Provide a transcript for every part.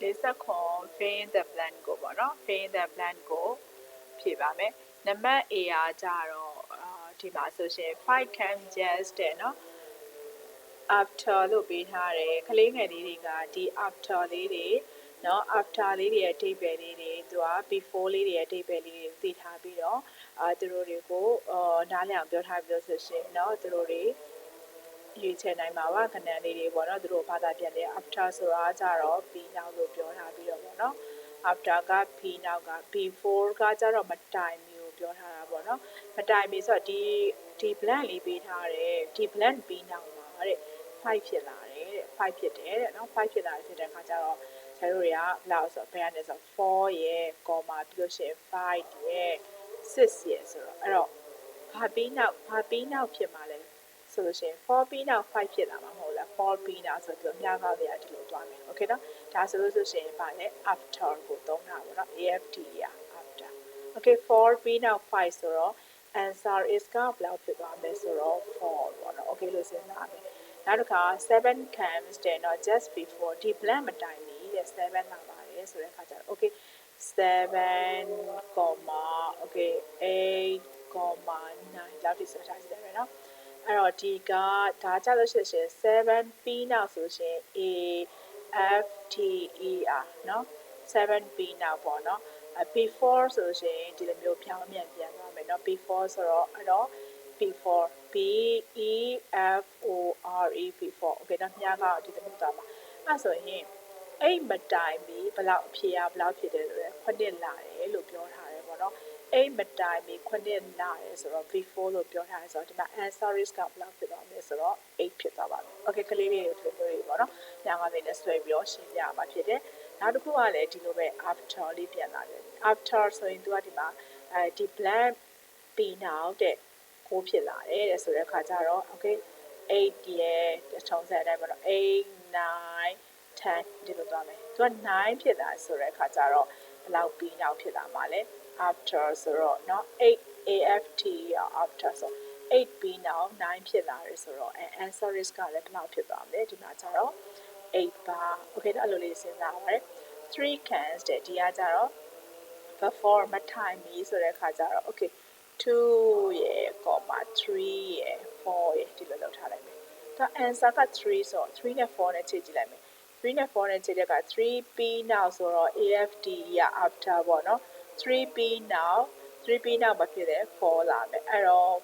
49 fill in the blank ကိုပေါ့နော် fill in the blank ကိုဖြည့်ပါမယ်နံပါတ် A ရာကြတော့ဒီမှာဆိုရှင်5 can just တဲ့နော် after လို့ပေးထားတယ်ကလေးငယ်လေးတွေကဒီ after လေးတွေနော် after လေးတွေရဲ့အဓိပ္ပာယ်လေးတွေသူက before လေးတွေရဲ့အဓိပ္ပာယ်လေးတွေသိထားပြီးတော့အာသူတို့တွေကိုအာနားလည်အောင်ပြောထားပြီးတော့ဆိုရှင်နော်သူတို့တွေ ချယ်နိုင်ပါပါခဏလေးတွေပေါ့နော်သူတို့ဘာသာပြန်တယ် after ဆိုတာကြတော့ be now လို့ပြောထားပြီးတော့ပေါ့နော် after က be now က before ကကြတော့မတိုင်မီကိုပြောထားတာပေါ့နော်မတိုင်မီဆိုတော့ဒီဒီ blank လေးပေးထားတယ်ဒီ blank be now မှာတဲ့5ဖြစ်လာတယ်တဲ့5ဖြစ်တယ်တဲ့နော်5ဖြစ်လာတယ်ဖြစ်တဲ့အခါကျတော့ကျတို့တွေကဘယ်လောက်ဆိုဘယ်ကနေဆို4ရဲ့ comma ပြီးလို့ရှိရင်5ရဲ့6ရဲ့ဆိုတော့အဲ့တော့ဘာပြီးနောက်ဘာပြီးနောက်ဖြစ်မှာလဲ ဆိုလို့ရှိရင် 4b နောက်5ဖြစ်လာမှာမဟုတ်လား 4b နောက်ဆိုတော့မြားကောက်ရဒီလိုတွားမယ်โอเคနော်ဒါဆိုလို့ဆိုရှင်ဗာလဲ after ကိုသုံးတာပေါ့နော် afd ရ after okay 4b နောက်5ဆိုတော့ answer is ကဘယ်လောက်ဖြစ်သွားမလဲဆိုတော့4ပေါ့နော် okay လို့စဉ်းစားမယ်နောက်တစ်ခါ7 comes တဲ့နော် just before ဒီ blank မတိုင်မီတဲ့7လာပါတယ်ဆိုတဲ့အခါကျတော့ okay 7 comma okay 8 comma 9လောက်ထိဆိုထားစီတယ်ပဲเนาะ အဲ့တော့ဒီကဒါကြလို့ရှိရင်7 p နောက်ဆိုရှင် a f t e r เนาะ7 p နောက်ပေါ့เนาะ before ဆိုရှင်ဒီလိုမျိုးဖြောင်းအမြန်ပြန်သွားမယ်เนาะ before ဆိုတော့အဲ့တော့ before b e f o r e before okay เนาะမြားကဒီလိုမျိုးသွားမှာအဲ့ဆိုရင်အဲ့မတိုင်ပြီးဘလောက်အဖြေရဘလောက်ဖြစ်တယ်ဆိုရယ်ခုနှစ်လာတယ်လို့ပြောထားတယ်ပေါ့နော် အဲ့မတိုင်ပြီးခုနှစ်လာတယ်ဆိုတော့ before လို့ပြောထားတယ်ဆိုတော့ဒီမှာ answer is ကဘလောက်ဖြစ်သွားမလဲဆိုတော့8ဖြစ်သွားပါမယ် okay ကလေးလေးတွေတွေ့တွေ့ပေါ့နော်ညာငါလေးနဲ့ဆွဲပြီးတော့ရှင်းပြရမှာဖြစ်တယ်နောက်တစ်ခုကလည်းဒီလိုပဲ after လေးပြန်လာတယ် after ဆိုရင်သူကဒီမှာအဲဒီ blank ပြီးနောက်တဲ့ကိုဖြစ်လာတယ်တဲ့ဆိုတဲ့အခါကျတော့ okay 8ရဲ့ထုံးစံအတိုင်းပေါ့နော်8 9 10ဒီလိုသွားမယ်သူက9ဖြစ်လာဆိုတဲ့အခါကျတော့ဘယ်လောက်ပြီးနောက်ဖြစ်လာမှာလဲ after ဆိုတော့เนาะ8 aft ရ after ဆို8ပြီးနောက်9ဖြစ်လာတယ်ဆိုတော့အဲ answer is ကလည်းဘယ်လောက်ဖြစ်သွားမလဲဒီမှာကျတော့8ပါ okay တော့အဲ့လိုလေးစဉ်းစားပါမယ်3 cans တဲ့ဒီကကျတော့ before မထိုင်မီဆိုတဲ့အခါကျတော့ okay 2ရယ် comma 3ရယ်4ရယ်ဒီလိုလောက်ထားလိုက်မယ်ဒါ answer က3ဆိုတော့3နဲ့4နဲ့ချိန်ကြည့်လိုက်မယ်3နဲ့4နဲ့ချိန်တဲ့က 3p now ဆိုတော့ afd ရ after ပေါ့နော် 3p now 3p now မဖြစ်တဲ့4လာမယ်အဲ့တော့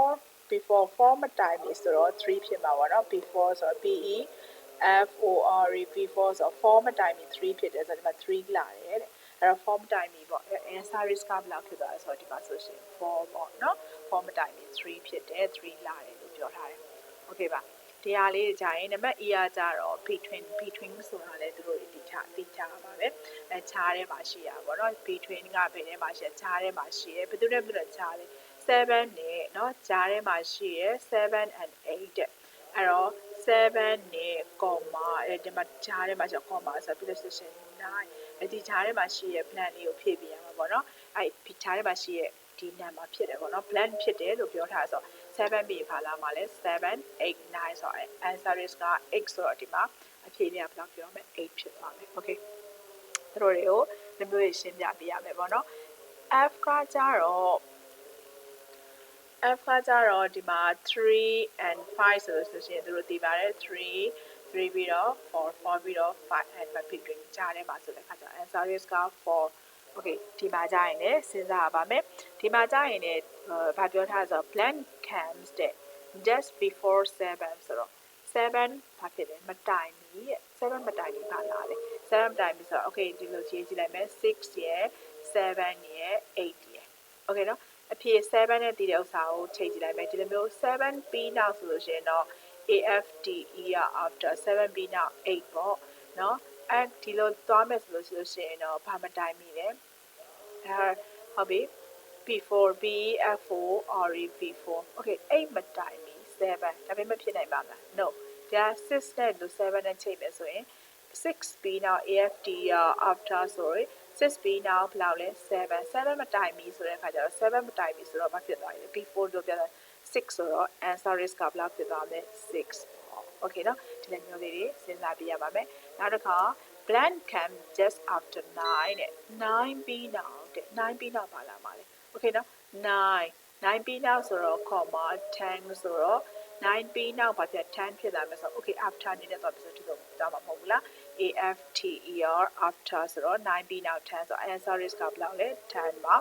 4 before 4မတိုင်ပြီဆိုတော့3ဖြစ်မှာပေါ့နော် before ဆိုတော့ pe f o r e before ဆိုတော့4မတိုင်ပြီ3ဖြစ်တယ်ဆိုတော့ဒီမှာ3လာတယ်တဲ့အဲ့တော့ form တိုင်ပြီပေါ့ answer risk ကဘယ်လောက်ဖြစ်သွားလဲဆိုတော့ဒီမှာဆိုရှင်4ပေါ့နော် form တိုင်ပြီ3ဖြစ်တယ်3လာတယ်လို့ပြောထားတယ် okay ပါ ဒီဟာလေးကြာရင်နံပါတ် E ကကြတော့ between between ဆိုတာလည်းသူတို့ဒီချတိချပါပဲအဲခြားထဲမှာရှိရပါတော့ between ကဘယ်ထဲမှာရှိခြားထဲမှာရှိရဘယ်သူနဲ့ဘယ်လိုခြားလဲ7နဲ့เนาะခြားထဲမှာရှိရ7 and 8တဲ့အဲ့တော့7နဲ့ comma အဲဒီမှာခြားထဲမှာရှိ comma ဆိုပြီးလို့ဆိုရှင်9အဲဒီခြားထဲမှာရှိရ plan လေးကိုဖြည့်ပြရမှာပေါ့เนาะအဲ့ခြားထဲမှာရှိရဒီ number ဖြစ်တယ်ပေါ့เนาะ blend ဖြစ်တယ်လို့ပြောထားဆိုတော့ 7ပြီးခါလာမှာလဲ7 8 9ဆိုတော့ answer is က8ဆိုတော့ဒီမှာအဖြေလေးကဘယ်လောက်ပြောမလဲ8ဖြစ်သွားမယ် okay သူတို့တွေကိုဒီမျိုးတွေရှင်းပြပေးရမယ်ပေါ့နော် f ကကြတော့ f ကကြတော့ဒီမှာ3 and 5ဆိုလို့ဆိုရှင်သူတို့သိပါတယ်3 3ပြီးတော့4 4ပြီးတော့5 and 5ဖြစ်ပြီးကြားထဲမှာဆိုတဲ့အခါကျ answer is က4 okay ဒီမှာကြာရင်လည်းစဉ်းစားရပါမယ်ဒီမှာကြာရင်လည်းဘာပြောထားဆိုတော့ blank comes တဲ့ just before 7ဆိုတော့7ဘာဖြစ်လဲမတိုင်ဘူးရဲ့7မတိုင်ဘူးပါလားလေ7မတိုင်ဘူးဆိုတော့ okay ဒီလိုရေးကြည့်လိုက်မယ်6ရယ်7ရယ်8ရယ် okay နော်အဖြေ7နဲ့တည်တဲ့ဥစ္စာကိုချိန်ကြည့်လိုက်မယ်ဒီလိုမျိုး7 p နောက်ဆိုလို့ရှိရင်တော့ AFDE ရ after 7 p နောက်8ပေါ့နော် အဲဒီလိုသွားမယ်ဆိုလို့ရှိလို့ရှိရင်တော့ဘာမတိုင်မိလဲအဲဟုတ်ပြီ before b f4 or b4 okay 8မတိုင်မီ7ဒါပေမဲ့ဖြစ်နိုင်ပါမလား no ဒါ6နဲ့လို့7နဲ့ချိန်မယ်ဆိုရင် 6b now afd after sorry 6b now ဘယ်လောက်လဲ7 7မတိုင်မီဆိုတဲ့အခါကျတော့7မတိုင်မီဆိုတော့ဘာဖြစ်သွားလဲ b4 လို့ပြောတာ6ဆိုတော့ answer is ကဘယ်လောက်ဖြစ်သွားမလဲ6 okay เนาะဒီလိုမျိုးလေးတွေစဉ်းစားပြရပါမယ် နောက်တစ်ခါ blank came just after 9တဲ့9ပြီးနောက်တဲ့9ပြီးနောက်ပါလာမှာလေ okay နော်9 9ပြီးနောက်ဆိုတော့ comma 10ဆိုတော့9ပြီးနောက်ဘာဖြစ်10ဖြစ်လာမယ်ဆိုတော့ okay after အနေနဲ့တော့ပြဆိုဒီလိုတောင်းမှာမဟုတ်ဘူးလား A F T E R after ဆိုတော့9ပြီးနောက်10ဆိုတော့ answer is ကဘယ်လောက်လဲ10ပါ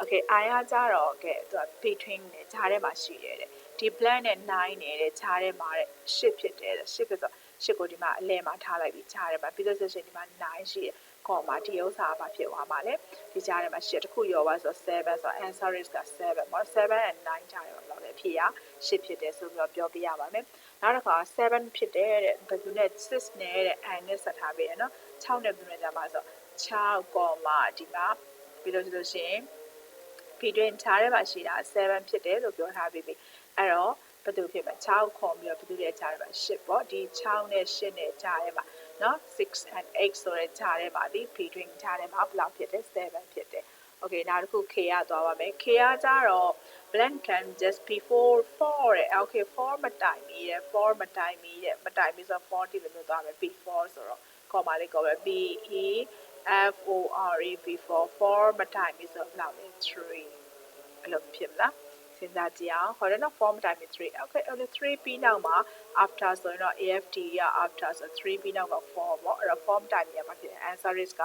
okay I ကကြတော့ကဲသူက between နဲ့ဂျားထဲမှာရှိတယ်တဲ့ဒီ blank နဲ့9နဲ့တဲ့ဂျားထဲမှာတဲ့10ဖြစ်တယ်တဲ့10ဖြစ်ဆို 10ကိုဒီမှာအလဲမှာထားလိုက်ပြီးဂျားထဲမှာပြီးတော့ဆိုရှင်ဒီမှာ9ရှိတယ်ကောမှာဒီဥစ္စာဘာဖြစ်သွားမှာလဲဒီကြားထဲမှာ10တစ်ခုရောပါဆိုတော့7ဆိုတော့ answer is က7ပေါ့7 and 9ကြားထဲမှာတော့လေဖြေရ10ဖြစ်တယ်ဆိုပြီးတော့ပြောပြရပါမယ်နောက်တစ်ခါ7ဖြစ်တယ်တဲ့ဘယ်သူနဲ့6နဲ့တဲ့ and နဲ့ဆက်ထားပေးရနော်6နဲ့ဘယ်သူနဲ့ကြမှာဆို6ကောမှာဒီမှာပြီးတော့ဆိုလို့ရှိရင် between ခြားထဲမှာရှိတာ7ဖြစ်တယ်လို့ပြောထားပြီးပြီအဲ့တော့ ဘယ်သူဖြစ်မှာ6ခေါ်ပြီးတော့ဘယ်သူရဲ့ခြားထဲမှာ8ပေါ့ဒီ6နဲ့8နဲ့ခြားထဲမှာเนาะ6 and 8ဆိုတဲ့ခြားထဲမှာဒီ between ခြားထဲမှာဘယ်လောက်ဖြစ်တယ်7ဖြစ်တယ် okay နောက်တစ်ခု k ရသွားပါမယ် k ရကြတော့ blank can just before 4တဲ့ okay 4မတိုင်မီတဲ့4မတိုင်မီတဲ့မတိုင်မီဆိုတော့4ဒီလိုမျိုးသွားမယ် before ဆိုတော့ comma လေးကောပဲ b e f o r e before 4မတိုင်မီဆိုတော့ဘယ်လောက်လဲ3အဲ့လိုဖြစ်မလား စဉ်းစားကြည့်အောင်ဟောတယ်နော် form time 3 okay အဲ့လို3ပြီးနောက်မှာ after ဆိုရင်တော့ AFT ရ after ဆို3ပြီးနောက်က4ပေါ့အဲ့တော့ form time ရပါဖြစ်တယ် answer is က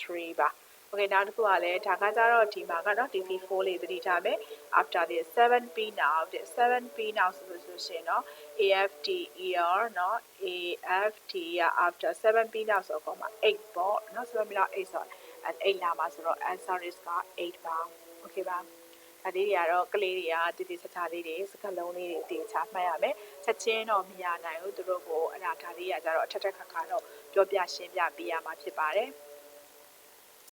3ပါ okay နောက်တစ်ခုကလည်းဒါကကြတော့ဒီမှာကတော့ DV4 လေးသတိထားမယ် after ဒီ 7 p now တဲ့ 7 p now ဆိုလို့ဆိုရှင်เนาะ AFT ER เนาะ AFT ရ after 7 p now ဆိုတော့မှာ8ပေါ့เนาะ7 p now 8ဆိုတော့8လာမှာဆိုတော့ answer is က8ပါ okay ပါ ဒါလေးတွေကတော့ကလေးတွေကတည်တည်ချာချာလေးတွေစကလုံးလေးတွေတည်ချာမှတ်ရမယ်ချက်ချင်းတော့မရနိုင်ဘူးသူတို့ကိုအဲ့ဒါဒါလေးကကြတော့အထက်ထက်ခါခါတော့ပြောပြရှင်းပြပေးရမှာဖြစ်ပါတယ်